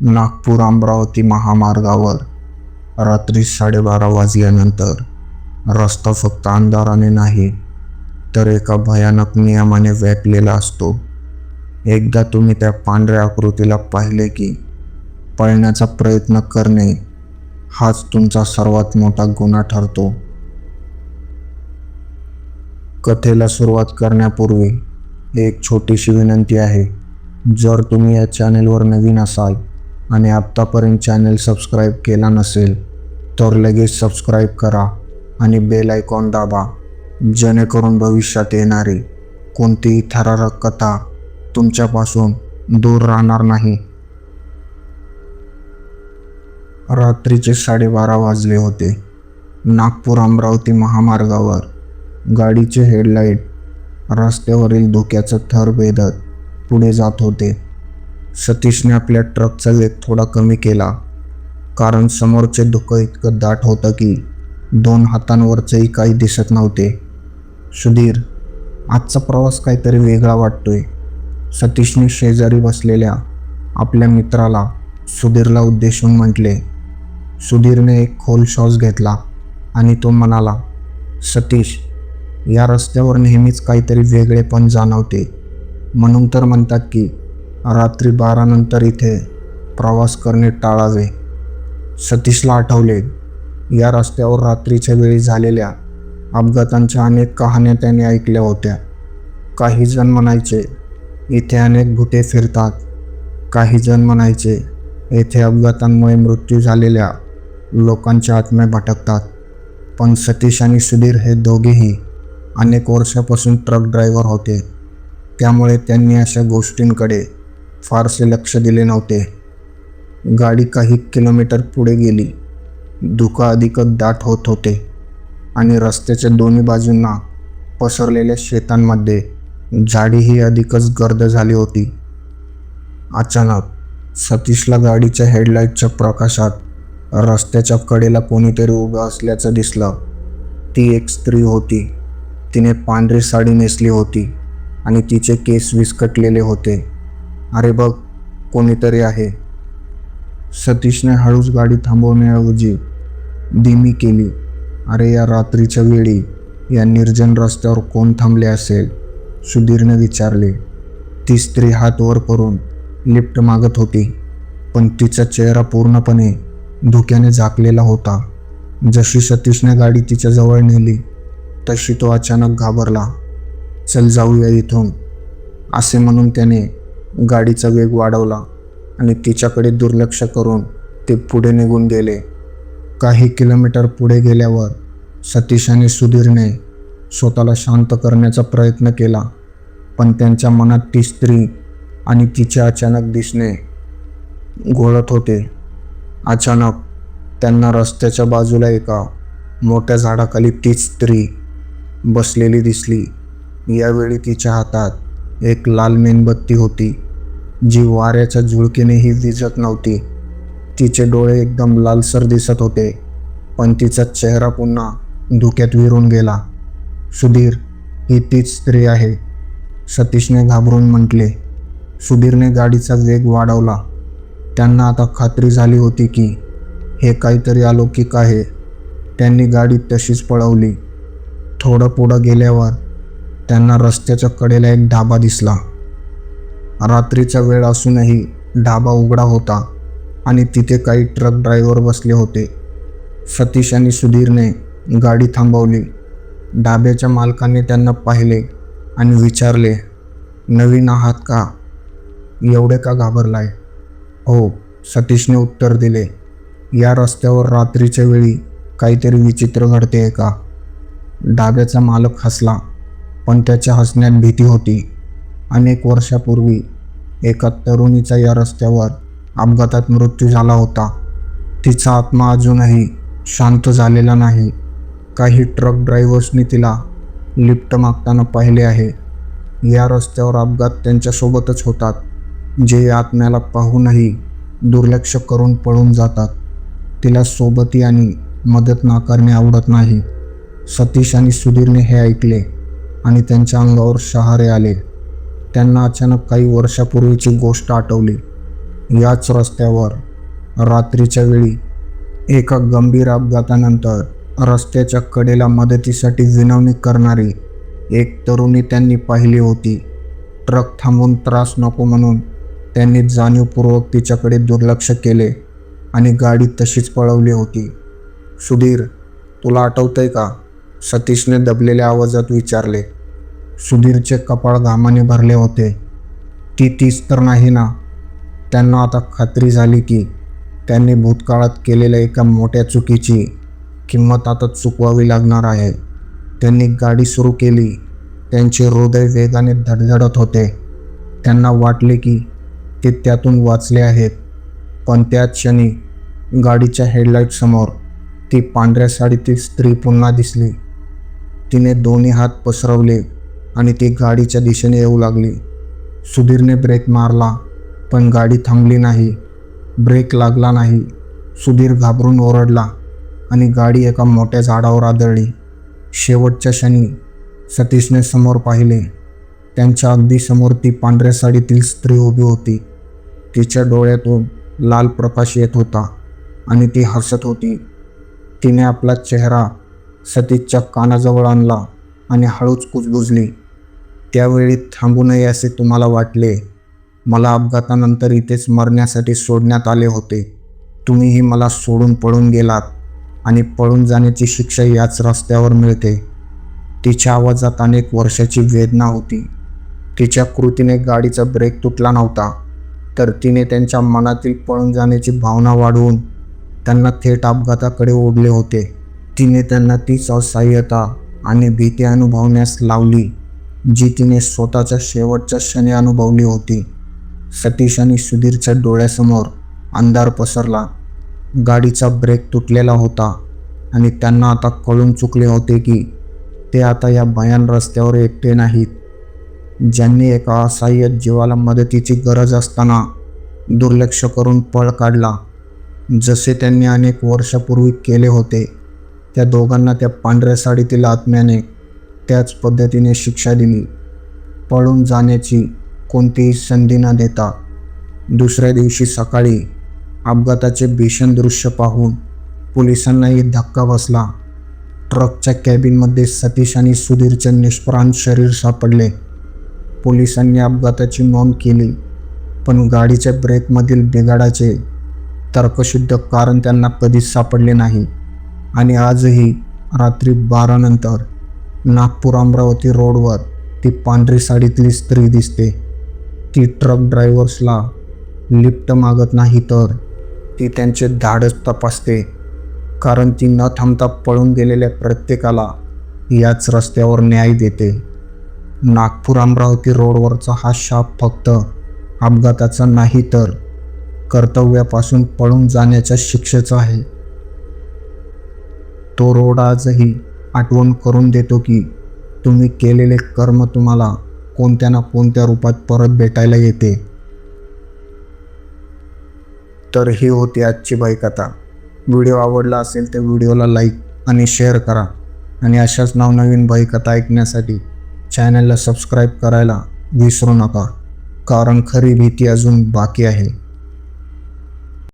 नागपूर अमरावती महामार्गावर रात्री साडेबारा वाजल्यानंतर रस्ता फक्त अंधाराने नाही तर एका भयानक नियमाने व्यापलेला असतो. एकदा तुम्ही त्या पांढऱ्या आकृतीला पाहिले की पळण्याचा प्रयत्न करणे हाच तुमचा सर्वात मोठा गुन्हा ठरतो. कथेला सुरुवात करण्यापूर्वी एक छोटीशी विनंती आहे. जर तुम्ही या चॅनेलवर नवीन असाल आणि आत्तापर्यंत चॅनेल सबस्क्राईब केला नसेल तर लगेच सबस्क्राईब करा आणि बेल आयकॉन दाबा जेणेकरून भविष्यात येणारी कोणतीही थरारक कथा तुमच्यापासून दूर राहणार नाही. रात्रीचे साडेबारा वाजले होते. नागपूर अमरावती महामार्गावर गाडीचे हेडलाईट रस्त्यावरील धोक्याचं थर भेदत पुढे जात होते. सतीशने आपल्या ट्रकचा वेग थोडा कमी केला कारण समोरचे धुकं इतकं दाट होतं की दोन हातांवरचंही काही दिसत नव्हते. सुधीर आजचा प्रवास काहीतरी वेगळा वाटतोय. सतीशने शेजारी बसलेल्या आपल्या मित्राला सुधीरला उद्देशून म्हटले सुधीरने एक खोल श्वास घेतला आणि तो म्हणाला सतीश या रस्त्यावर नेहमीच काहीतरी वेगळेपण जाणवते. म्हणून तर म्हणतात की रात्री बारानंतर इथे प्रवास करणे टाळावे. सतीशला आठवले या रस्त्यावर रात्रीच्या वेळी झालेल्या अपघातांच्या अनेक कहाण्या त्याने ऐकल्या होत्या. काही जण म्हणायचे इथे अनेक भुते फिरतात. काही जण म्हणायचे येथे अपघातांमुळे मृत्यू झालेल्या लोकांच्या आत्म्या भटकतात. पण सतीश आणि सुधीर हे दोघेही अनेक वर्षापासून ट्रक ड्रायव्हर होते. त्यामुळे त्यांनी अशा गोष्टींकडे फारसे लक्ष दिले नव्हते. गाडी काही किलोमीटर पुढे गेली. धुकं अधिकच दाट होत होते आणि रस्त्याच्या दोन्ही बाजूंना पसरलेल्या शेतांमध्ये झाडीही अधिकच गर्द झाली होती. अचानक सतीशला गाडीच्या हेडलाईटच्या प्रकाशात रस्त्याच्या कडेला कोणीतरी उभं असल्याचं दिसलं. ती एक स्त्री होती. तिने पांढरी साडी नेसली होती आणि तिचे केस विस्कटलेले होते. अरे बघ कोणीतरी आहे. सतीशने हळूच गाडी थांबवण्याऐवजी धीमी केली. अरे या रात्रीच्या वेळी या निर्जन रस्त्यावर कोण थांबले असेल? सुधीरने विचारले. ती स्त्री हात वर करून लिफ्ट मागत होती पण तिचा चेहरा पूर्णपणे धुक्याने झाकलेला होता. जशी सतीशने गाडी तिच्या जवळ नेली तशी तो अचानक घाबरला. चल जाऊया इथून असे म्हणून त्याने गाडीचा वेग वाढवला आणि तिच्याकडे दुर्लक्ष करून ते पुढे निघून गेले. काही किलोमीटर पुढे गेल्यावर सतीश आणि सुधीरने स्वतःला शांत करण्याचा प्रयत्न केला पण त्यांच्या मनात ती स्त्री आणि तिचे अचानक दिसणे घोळत होते. अचानक त्यांना रस्त्याच्या बाजूला एका मोठ्या झाडाखाली तीच स्त्री बसलेली दिसली. यावेळी तिच्या हातात एक लाल मेणबत्ती होती जी वाऱ्याच्या झुळकीनेही विजत नव्हती. तिचे डोळे एकदम लालसर दिसत होते पण तिचा चेहरा पुन्हा धुक्यात विरून गेला. सुधीर ही तीच स्त्री आहे सतीशने घाबरून म्हटले. सुधीरने गाडीचा वेग वाढवला. त्यांना आता खात्री झाली होती की हे काहीतरी अलौकिक आहे. त्यांनी गाडी तशीच पळवली. थोडं पुढं गेल्यावर त्यांना रस्त्याच्या कडेला एक ढाबा दिसला. रात्रीचा वेळ असूनही ढाबा उघडा होता आणि तिथे काही ट्रक ड्रायव्हर बसले होते. सतीश आणि सुधीरने गाडी थांबवली. ढाब्याच्या मालकाने त्यांना पाहिले आणि विचारले नवीन आहात का? एवढे का घाबरलाय? हो सतीशने उत्तर दिले. या रस्त्यावर रात्रीच्या वेळी काहीतरी विचित्र घडते का? डाब्याचा मालक हसला. पण त्याच्या हसण्यात भीती होती. अनेक वर्षापूर्वी एका तरुणीचा या रस्त्यावर अपघातात मृत्यू झाला होता. तिचा आत्मा अजूनही शांत झालेला नाही. काही ट्रक ड्रायव्हर्सनी तिला लिफ्ट मागताना पाहिले आहे. या रस्त्यावर अपघात त्यांच्यासोबतच होतात जे या आत्म्याला पाहूनही दुर्लक्ष करून पळून जातात. तिला सोबती आणि मदत नाकारणे आवडत नाही. सतीश आणि सुधीरने हे ऐकले. आणि त्यांच्या अंगावर शहारे आले. त्यांना अचानक काही वर्षापूर्वीची गोष्ट आठवली. याच रस्त्यावर रात्रीच्या वेळी एका गंभीर अपघातानंतर रस्त्याच्या कडेला मदतीसाठी विनवणी करणारी एक तरुणी त्यांनी पाहिली होती. ट्रक थांबून त्रास नको म्हणून त्यांनी जाणीवपूर्वक तिच्याकडे दुर्लक्ष केले आणि गाडी तशीच पळवली होती. सुधीर तुला आठवतंय का? सतीशने दबलेल्या आवाजात विचारले. सुधीरचे कपाळ घामाने भरले होते. ती तीच तर नाही ना. त्यांना आता खात्री झाली की त्यांनी भूतकाळात केलेल्या एका मोठ्या चुकीची किंमत आता चुकवावी लागणार आहे. त्यांनी गाडी सुरू केली. त्यांचे हृदय वेगाने धडधडत होते. त्यांना वाटले की ते त्यातून वाचले आहेत. पण त्याच क्षणी गाडीच्या हेडलाईटसमोर ती पांढऱ्या साडीतील स्त्री पुन्हा दिसली. तिने दोन्ही हात पसरवले. आणि ती गाडीच्या दिशेने येऊ लागली. सुधीरने ब्रेक मारला पण गाडी थांबली नाही. ब्रेक लागला नाही. सुधीर घाबरून ओरडला आणि गाडी एका मोठ्या झाडावर आदळली. शेवटच्या क्षणी सतीशने समोर पाहिले. त्यांच्या अगदी समोर ती पांढऱ्या साडीतील स्त्री उभी होती. तिच्या डोळ्यातून लाल प्रकाश येत होता आणि ती हसत होती. तिने आपला चेहरा सतीशच्या कानाजवळ आणला आणि हळूच कुजबुजली. त्यावेळी थांबू नये असे तुम्हाला वाटले. मला अपघातानंतर इथेच मरण्यासाठी सोडण्यात आले होते. तुम्हीही मला सोडून पळून गेलात आणि पळून जाण्याची शिक्षा याच रस्त्यावर मिळते. तिच्या आवाजात अनेक वर्षाची वेदना होती. तिच्या कृतीने गाडीचा ब्रेक तुटला नव्हता तर तिने त्यांच्या मनातील पळून जाण्याची भावना वाढवून त्यांना थेट अपघाताकडे ओढले होते. तिने त्यांना तीच असहाय्यता आणि भीती अनुभवण्यास लावली. जी तिने स्वतःच्या शेवटच्या क्षणी अनुभवली होती. सतीश आणि सुधीरच्या डोळ्यासमोर अंधार पसरला. गाडीचा ब्रेक तुटलेला होता आणि त्यांना आता कळून चुकले होते की ते आता या भयान रस्त्यावर एकटे नाहीत. ज्यांनी एका असहाय्य जीवाला मदतीची गरज असताना दुर्लक्ष करून पळ काढला. जसे त्यांनी अनेक वर्षापूर्वी केले होते त्या दोघांना त्या पांढऱ्या साडीतील आत्म्याने त्याच पद्धतीने शिक्षा दिली. पळून जाण्याची कोणतीही संधी न देता दुसऱ्या दिवशी सकाळी अपघाताचे भीषण दृश्य पाहून पोलिसांनाही धक्का बसला. ट्रकच्या कॅबिनमध्ये सतीश आणि सुधीरचे निष्प्राण शरीर सापडले. पोलिसांनी अपघाताची नोंद केली पण गाडीच्या ब्रेकमधील बिघाडाचे तर्कशुद्ध कारण त्यांना कधीच सापडले नाही. आणि आजही रात्री बारानंतर नागपूर अमरावती रोडवर ती पांढरी साडीतली स्त्री दिसते. ती ट्रक ड्रायव्हर्सला लिफ्ट मागत नाही तर ती त्यांचे धाडस तपासते. कारण ती न थांबता पळून गेलेल्या प्रत्येकाला याच रस्त्यावर न्याय देते. नागपूर अमरावती रोडवरचा हा शाप फक्त अपघाताचा नाही तर कर्तव्यापासून पळून जाण्याच्या शिक्षेचा आहे. तो रोड आजही आठवण करून देतो की तुम्ही केलेले कर्म तुम्हाला कोणत्या ना कोणत्या रूपात परत भेटायला येते. तर ही होती आजची बाईकथा व्हिडिओ आवडला असेल तर व्हिडिओला लाईक आणि शेअर करा. आणि अशाच नवनवीन बाईकथा ऐकण्यासाठी चॅनलला सबस्क्राईब करायला विसरू नका. कारण खरी भीती अजून बाकी आहे.